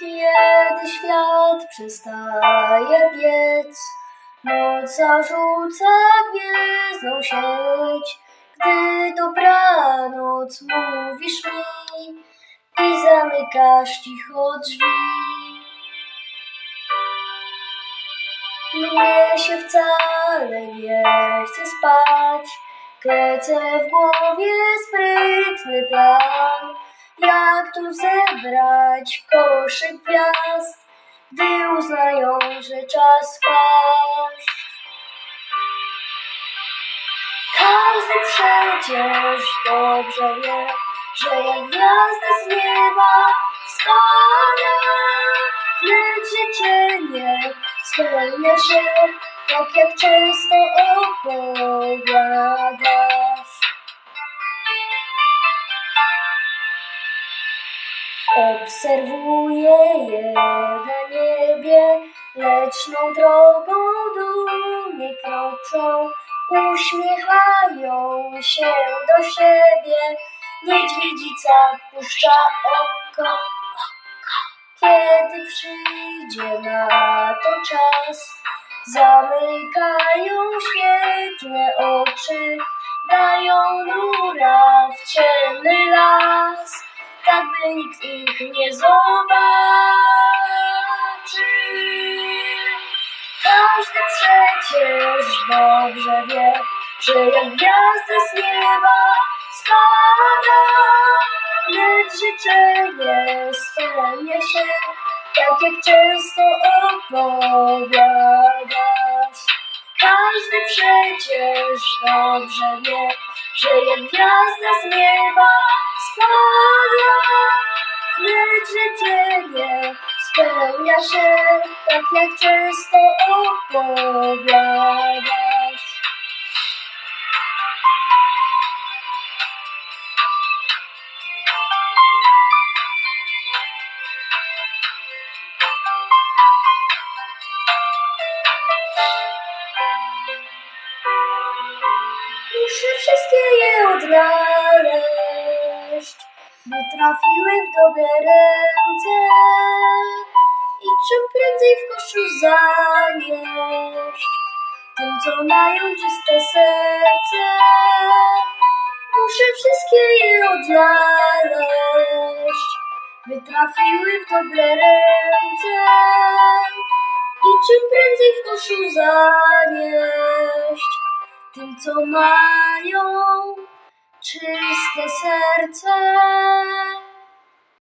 Kiedy świat przestaje biec, noc zarzuca gwiezdną sieć. Gdy dobranoc mówisz mi i zamykasz cicho drzwi. Mnie się wcale nie chce spać, Klecę w głowie sprytny plan, jak tu zebrać koszyk gwiazd, gdy uznają, że czas spać. Każdy przecież dobrze wie, że jak gwiazda z nieba spada, lecz życzenie spełnia się, tak jak często opowiadasz. Obserwuję je na niebie, leczną drogą dumnie kroczą, uśmiechają się do siebie, niedźwiedzica puszcza oko. Kiedy przyjdzie na to czas, zamykają świetne oczy, dają nura w ciemny las, tak by nikt ich nie zobaczy. Każdy przecież dobrze wie, że jak gwiazda z nieba spada, lecz życzenie spełnia się, tak jak często opowiadasz. Każdy przecież dobrze wie, że jak gwiazda z nieba spada, lecz życzenie spełnia się, tak jak często opowiadasz. Muszę wszystkie je odnaleźć, by trafiły w dobre ręce i czym prędzej w koszu zanieść tym, co mają czyste serce. Muszę wszystkie je odnaleźć, by trafiły w dobre ręce i czym prędzej w koszu zanieść tym, co mają czyste serce.